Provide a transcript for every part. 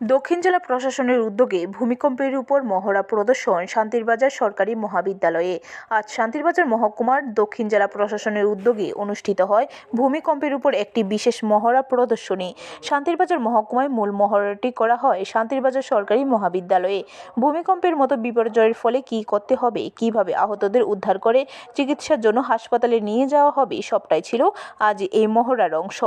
দক্ষিণ জেলা প্রশাসনের উদ্যোগে ভূমিকম্পের উপর মহড়া প্রদর্শন শান্তিরবাজার সরকারি মহাবিদ্যালয়ে। আজ শান্তিরবাজার মহকুমার দক্ষিণ জেলা প্রশাসনের উদ্যোগে অনুষ্ঠিত হয় ভূমিকম্পের উপর একটি বিশেষ মহড়া প্রদর্শনী। শান্তিরবাজার মহকুমায় মূল মহড়াটি করা হয় শান্তিরবাজার সরকারি মহাবিদ্যালয়ে। ভূমিকম্পের মতো বিপর্যয়ের ফলে কী করতে হবে, কীভাবে আহতদের উদ্ধার করে চিকিৎসার জন্য হাসপাতালে নিয়ে যাওয়া হবে, সবটাই ছিল আজ এই মহড়ার অংশ।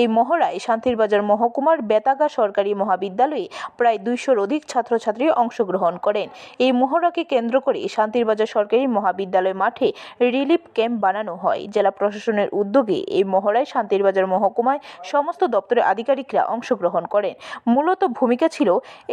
এই মহড়ায় শান্তিরবাজার মহকুমার বেতাগা সরকারি মহাবিদ্যালয়ে প্রায় দুইশোর অধিক ছাত্রছাত্রী অংশগ্রহণ করেন। এই মহড়াকে কেন্দ্র করে শান্তিরবাজার সরকারি মহাবিদ্যালয় মাঠে রিলিফ ক্যাম্প বানানো হয়। জেলা প্রশাসনের উদ্যোগে এই মহড়ায় শান্তিরবাজার মহকুমায় সমস্ত দপ্তরের আধিকারিকরা অংশগ্রহণ করেন। মূলত ভূমিকা ছিল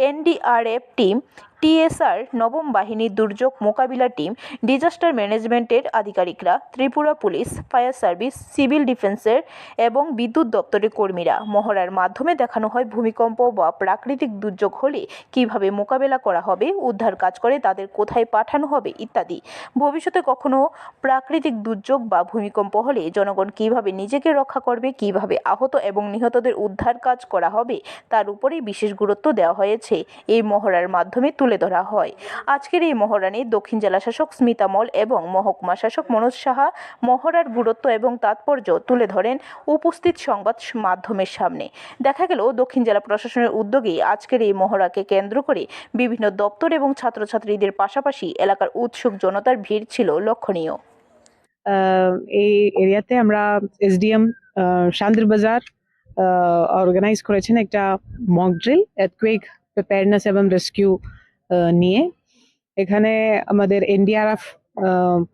এনডিআরএফ টিম টিএসআর নবম বাহিনীর দুর্যোগ মোকাবিলা টিম, ডিজাস্টার ম্যানেজমেন্টের আধিকারিকরা, Tripura police, fire service, civil ডিফেন্সের এবং বিদ্যুৎ দপ্তরের কর্মীরা। মহড়ার মাধ্যমে দেখানো হয় ভূমিকম্প বা প্রাকৃতিক দুর্যোগ হলে কীভাবে মোকাবেলা করা হবে, উদ্ধার কাজ করে তাদের কোথায় পাঠানো হবে, ইত্যাদি। ভবিষ্যতে কখনো প্রাকৃতিক দুর্যোগ বা ভূমিকম্প হলে জনগণ কীভাবে নিজেকে রক্ষা করবে, কীভাবে আহত এবং নিহতদের উদ্ধার কাজ করা হবে, তার উপরেই বিশেষ গুরুত্ব দেওয়া হয়েছে। এই মহড়ার মাধ্যমে তুলে ধরা হয়। আজকের এই মহড়ানে দক্ষিণ জেলা শাসক স্মিতা মল এবং মহকুমা শাসক মনোজ সাহা মহড়ার গুরুত্ব এবং তাৎপর্য তুলে ধরেন উপস্থিত সংবাদ মাধ্যমের সামনে। দেখা গেল দক্ষিণ জেলা প্রশাসনের উদ্যোগে আজকের এই মহড়াকে কেন্দ্র করে বিভিন্ন দপ্তর এবং ছাত্রছাত্রীদের পাশাপাশি এলাকার উৎসুক জনতার ভিড় ছিল লক্ষণীয়। এই এরিয়াতে আমরা এসডিএম শান্তির বাজার অর্গানাইজ করেছেন একটা মক ড্রিল এর্থকুয়েক প্রিপেয়ারনেস এবং রেস্কিউ নিয়ে। এখানে আমাদের এনডিআরএফ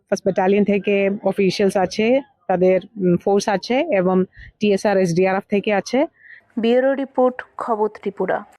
ফার্স্ট ব্যাটালিয়ন থেকে অফিসিয়ালস আছে, তাদের ফোর্স আছে এবং টিএসআর এসডিআরএফ থেকে আছে। ব্যুরো রিপোর্ট, খবর ত্রিপুরা।